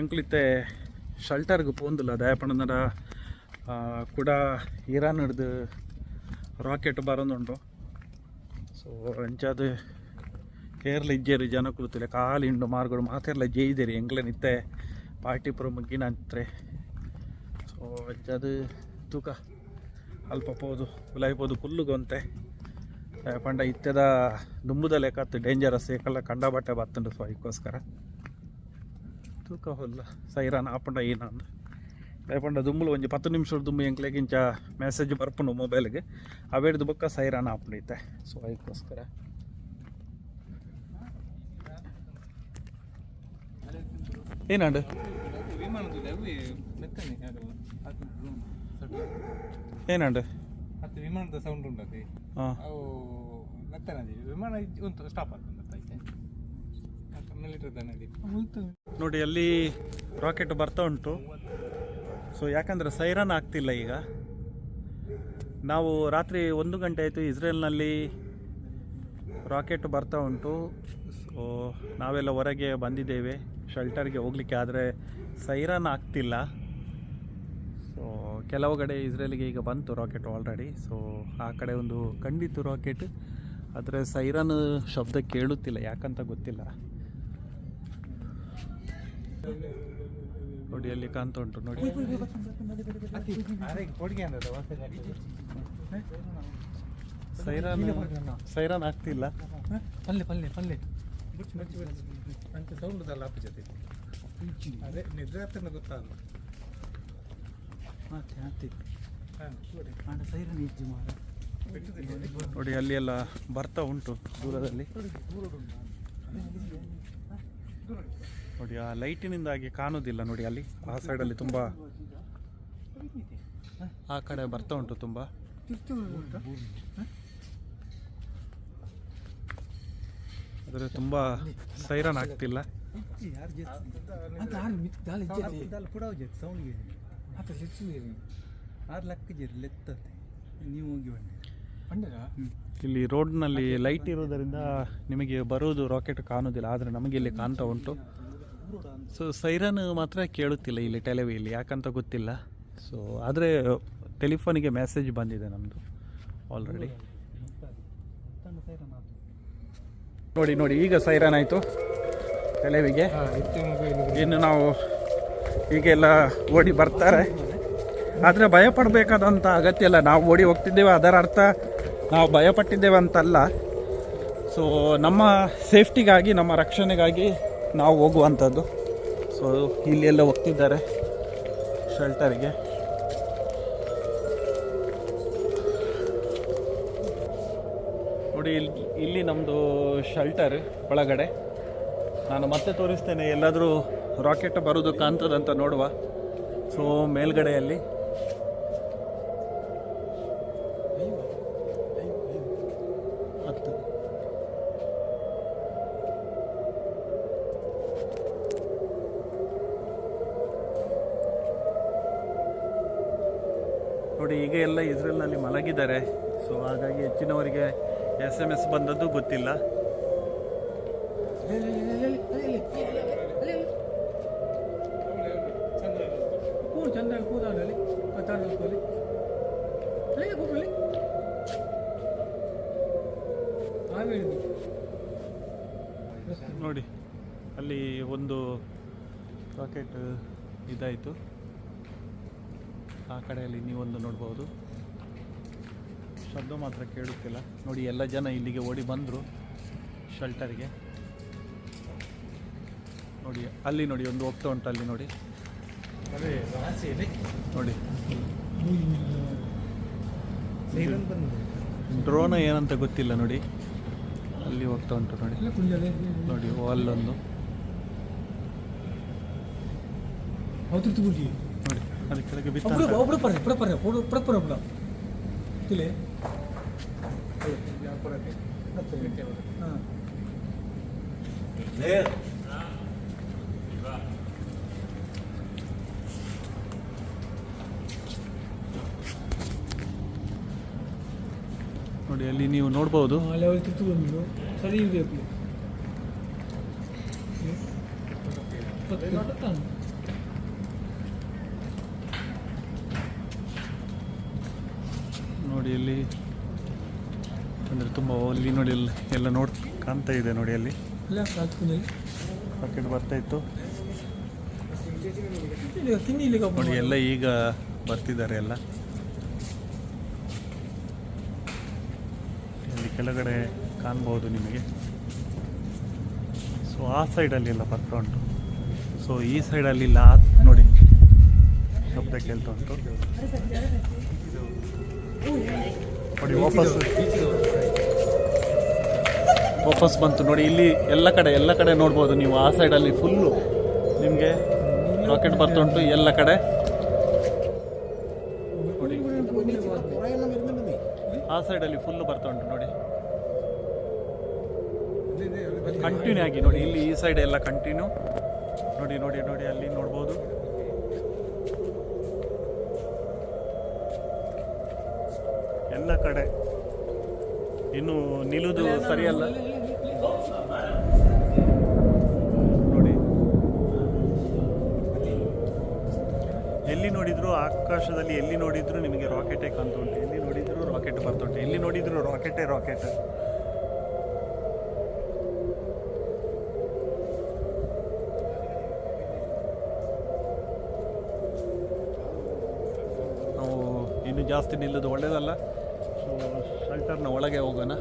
ಎಂಕ್ಲಿತ್ತೆ ಶಲ್ಟರ್ಗೆ ಪೋಂದಿಲ್ಲ. ದಯಪಣ್ಣನರ ಕೂಡ ಇರಾನ್ ಹಿಡ್ದು ರಾಕೆಟ್ ಬರೋದುಂಟು. ಸೊ ಅಂಚಾದ ಕೇರಳ ಇಜ್ಜೇರಿ ಜನ ಕುಳಿತಿಲ್ಲ ಕಾಲು ಹಿಂಡು ಮಾರ್ಗಳು. ಮಾತೆಲ್ಲ ಜೈದೇರಿ ಎಂಗ್ಲೆ ನಿತ್ತೆ ಪಾರ್ಟಿ ಪುರ ಮುಗ್ಗಿನ ಅಂತ್ರೆ ಸೊ ಅಂಚಾದ ತೂಕ ಅಲ್ಪ ಪೋದು ಉಲಾಯ್ಬೋದು ಕುಲ್ಲುಗೊಂತೆ ಪಂಡ ಇತ್ತೆದ ದುಂಬುದ ಲೆಕ್ಕ ಡೇಂಜರಸ್ ಏಕಲ್ಲ ಕಂಡ ಬಟ್ಟೆ ಬತ್ತುಂಡು ಸೊ ಅದಕ್ಕೋಸ್ಕರ ತೂಕ ಹೊಲ್ಲ. ಸೈರಾನ್ ಆಪಂಡ ಏನಂದು ಪಂಡ ದುಂಬುಲು ಒಂಜಿ ಪತ್ತು ನಿಮಿಷ ದುಂಬು ಎಂಕ್ಲೆಗಿಂಚ ಮೆಸೇಜ್ ಬರ್ಪುಂಡು ಮೊಬೈಲ್ಗೆ ಅವೇಡ್ದು ಬೊಕ್ಕ ಸೈರಾನ್ ಆಪುಂಡೈತೆ ಸೊ ಅದಕ್ಕೋಸ್ಕರ ಏನಂಡು ಅದು. ಏನಂಡು ಮತ್ತೆ ವಿಮಾನದ ಸೌಂಡ್ ಉಂಟದೆ ಹಾಂ. ವಿಮಾನ ಇಜ್ಜಿ ಸ್ಟಾಪ್ ಆಗ್ತದೆ ನೋಡಿ ಅಲ್ಲಿ ರಾಕೆಟ್ ಬರ್ತಾ ಉಂಟು. ಸೊ ಯಾಕಂದರೆ ಸೈರನ್ ಆಗ್ತಿಲ್ಲ ಈಗ. ನಾವು ರಾತ್ರಿ ಒಂದು ಗಂಟೆ ಆಯಿತು ಇಸ್ರೇಲ್ನಲ್ಲಿ ರಾಕೆಟ್ ಬರ್ತಾ ಉಂಟು. ಸೊ ನಾವೆಲ್ಲ ಹೊರಗೆ ಬಂದಿದ್ದೇವೆ. ಶೆಲ್ಟರ್ಗೆ ಹೋಗಲಿಕ್ಕೆ ಆದರೆ ಸೈರನ್ ಆಗ್ತಿಲ್ಲ. ಸೊ ಕೆಲವು ಕಡೆ ಇಸ್ರೇಲಿಗೆ ಈಗ ಬಂತು ರಾಕೆಟ್ ಆಲ್ರೆಡಿ ಸೊ ಆ ಕಡೆ ಒಂದು ಕಂಡಿತ್ತು ರಾಕೆಟ್ ಆದರೆ ಸೈರನ್ ಶಬ್ದ ಕೇಳುತ್ತಿಲ್ಲ. ಯಾಕಂತ ಗೊತ್ತಿಲ್ಲ. ನೋಡಿ ಅಲ್ಲಿ ಕಾಣ್ತಾ ಉಂಟು ನೋಡಿ. ಸೈರಾನ್ ಅಂದ್ರೆ ಸೈರನ್ ಸೈರನ್ ಆಗ್ತಿಲ್ಲ. ಪಲ್ಲೆ ಪಲ್ಲೆ ಪಲ್ಲೆ. ಸೌಂಡ್ ಅಪ್ಪ ಜೊತೆ. ಅದೇ ನಿದ್ರೆ ಹತ್ತಿರ ಗೊತ್ತಾಗಲ್ಲ ನೋಡಿ. ಅಲ್ಲಿ ಎಲ್ಲ ಬರ್ತಾ ಉಂಟು ದೂರದಲ್ಲಿ. ನೋಡಿ, ಆ ಲೈಟಿನಿಂದಾಗಿ ಕಾಣೋದಿಲ್ಲ ನೋಡಿ, ಅಲ್ಲಿ ಆ ಸೈಡಲ್ಲಿ ತುಂಬ ಆ ಕಡೆ ಬರ್ತಾ ಉಂಟು ತುಂಬ. ಆದರೆ ತುಂಬ ಸೈರನ್ ಆಗ್ತಿಲ್ಲ. ಇಲ್ಲಿ ರೋಡ್ನಲ್ಲಿ ಲೈಟ್ ಇರೋದರಿಂದ ನಿಮಗೆ ಬರೋದು ರಾಕೆಟ್ ಕಾಣೋದಿಲ್ಲ ಆದರೆ ನಮಗೆ ಇಲ್ಲಿ ಕಾಣ್ತಾ ಉಂಟು. ಸೊ ಸೈರನ್ ಮಾತ್ರ ಕೇಳುತ್ತಿಲ್ಲ ಇಲ್ಲಿ ಟೆಲಿವಿಯಲ್ಲಿ ಯಾಕಂತ ಗೊತ್ತಿಲ್ಲ. ಸೊ ಆದರೆ ಟೆಲಿಫೋನಿಗೆ ಮೆಸೇಜ್ ಬಂದಿದೆ ನಮ್ಮದು ಆಲ್ರೆಡಿ ನೋಡಿ ನೋಡಿ, ಈಗ ಸೈರನ್ ಆಯಿತು ಟೆಲೆವಿಗೆ ಇನ್ನು ನಾವು ಈಗೆಲ್ಲ ಓಡಿ ಬರ್ತಾರೆ. ಆದರೆ ಭಯ ಪಡಬೇಕಾದಂಥ ಅಗತ್ಯ ಇಲ್ಲ. ನಾವು ಓಡಿ ಹೋಗ್ತಿದ್ದೇವೆ, ಅದರ ಅರ್ಥ ನಾವು ಭಯಪಟ್ಟಿದ್ದೇವೆ ಅಂತಲ್ಲ. ಸೊ ನಮ್ಮ ಸೇಫ್ಟಿಗಾಗಿ ನಮ್ಮ ರಕ್ಷಣೆಗಾಗಿ ನಾವು ಹೋಗುವಂಥದ್ದು. ಸೊ ಇಲ್ಲಿ ಎಲ್ಲ ಹೋಗ್ತಿದ್ದಾರೆ ಶೆಲ್ಟರ್ಗೆ ನೋಡಿ, ಇಲ್ಲಿ ಇಲ್ಲಿ ನಮ್ಮದು ಶೆಲ್ಟರ್ ಒಳಗಡೆ. ನಾನು ಮತ್ತೆ ತೋರಿಸ್ತೇನೆ, ಎಲ್ಲಾದರೂ ರಾಕೆಟ್ ಬರೋದು ಕಾಣ್ತದಂತ ನೋಡುವ. ಸೊ ಮೇಲ್ಗಡೆಯಲ್ಲಿ. ನೋಡಿ, ಈಗ ಎಲ್ಲ ಇಸ್ರೇಲ್ನಲ್ಲಿ ಮಲಗಿದ್ದಾರೆ. ಸೊ ಹಾಗಾಗಿ ಹೆಚ್ಚಿನವರಿಗೆ ಎಸ್ ಎಂ ಎಸ್ ಬಂದದ್ದು ಗೊತ್ತಿಲ್ಲ. ನೋಡಿ, ಅಲ್ಲಿ ಒಂದು ರಾಕೆಟ್ ಇದಾಯಿತು. ಆ ಕಡೆಯಲ್ಲಿ ನೀವೊಂದು ನೋಡ್ಬೋದು. ಶಬ್ದ ಮಾತ್ರ ಕೇಳುತ್ತಿಲ್ಲ. ನೋಡಿ, ಎಲ್ಲ ಜನ ಇಲ್ಲಿಗೆ ಓಡಿ ಬಂದರು ಶೆಲ್ಟರ್ಗೆ ನೋಡಿ, ಅಲ್ಲಿ ನೋಡಿ, ಒಂದು ಹೋಗ್ತಾ ಉಂಟು ಅಲ್ಲಿ ನೋಡಿ. ನೋಡಿ. ಡ್ರೋನ ಏನಂತ ಗೊತ್ತಿಲ್ಲ ನೋಡಿ. ಅಲ್ಲಿ ಹೋಗ್ತಾ ಉಂಟು ನೋಡಿ. ನೋಡಿ ಅಲ್ಲೊಂದು ಹೌದು ತಗೊಂಡಿ ನೋಡಿ ಅದು ಕೆಳಗೆ ಬಿತ್ತ ಒಬ್ರು ಪುರ ಪುರ ತಿಳಿ ಹಾಂ. ನೋಡಿ ಅಲ್ಲಿ ನೀವು ನೋಡ್ಬೋದು. ಅಲ್ಲಿ ಅವ್ರು ಕಿತ್ತು ಬಂದು ಸರಿ ಇದೆ ನೋಡಿ ಇಲ್ಲಿ. ಅಂದರೆ ತುಂಬ ಅಲ್ಲಿ ನೋಡಿ ಎಲ್ಲ ಎಲ್ಲ ನೋಡ್ ಕಾಣ್ತಾ ಇದೆ ನೋಡಿ ಅಲ್ಲಿ. ರಾಕೆಟ್ ಬರ್ತಾ ಇತ್ತು. ನೋಡಿ ಎಲ್ಲ ಈಗ ಬರ್ತಿದ್ದಾರೆ ಎಲ್ಲ. ಇಲ್ಲಿ ಕೆಳಗಡೆ ಕಾಣ್ಬೋದು ನಿಮಗೆ. ಸೊ ಆ ಸೈಡಲ್ಲಿ ಎಲ್ಲ ಬರ್ತಾ ಉಂಟು. ಸೊ ಈ ಸೈಡಲ್ಲಿ ಇಲ್ಲ. ನೋಡಿ, ಶಬ್ದ ಕೇಳ್ತಾ ಉಂಟು. ನೋಡಿ, ವಾಪಸ್. ವಾಪಸ್ ಬಂತು. ನೋಡಿ, ಇಲ್ಲಿ ಎಲ್ಲ ಕಡೆ ಎಲ್ಲ ಕಡೆ ನೋಡ್ಬೋದು ನೀವು. ಆ ಸೈಡಲ್ಲಿ ಫುಲ್ಲು ನಿಮಗೆ ರಾಕೆಟ್ ಬರ್ತಾ ಉಂಟು ಎಲ್ಲ ಕಡೆ. ಆ ಸೈಡಲ್ಲಿ ಫುಲ್ಲು ಬರ್ತಾ ಉಂಟು, ನೋಡಿ. ಕಂಟಿನ್ಯೂ ಆಗಿ ನೋಡಿ, ಇಲ್ಲಿ ಈ ಸೈಡ್ ಎಲ್ಲ ಕಂಟಿನ್ಯೂ ನೋಡಿ ನೋಡಿ ನೋಡಿ, ಅಲ್ಲಿ ನೋಡ್ಬೋದು. ಎಲ್ಲ ಕಡೆ. ಇನ್ನು ನಿಲ್ಲುದು ಸರಿಯಲ್ಲ? ನೋಡಿ. ಎಲ್ಲಿ ನೋಡಿದ್ರು ಆಕಾಶದಲ್ಲಿ ಎಲ್ಲಿ ನೋಡಿದ್ರು ನಿಮಗೆ ರಾಕೆಟೇ ಕಾಣ್ತು ಉಂಟು. ಎಲ್ಲಿ ನೋಡಿದ್ರು ರಾಕೆಟ್ ಬರ್ತುಂಟು ಎಲ್ಲಿ ನೋಡಿದ್ರು ರಾಕೆಟೇ ರಾಕೆಟ್ ನಾವು ಇನ್ನು ಜಾಸ್ತಿ ನಿಲ್ಲೋದು ಒಳ್ಳೇದಲ್ಲ? ಸೊ ಶೆಲ್ಟರ್ನ ಒಳಗೆ ಹೋಗೋಣ.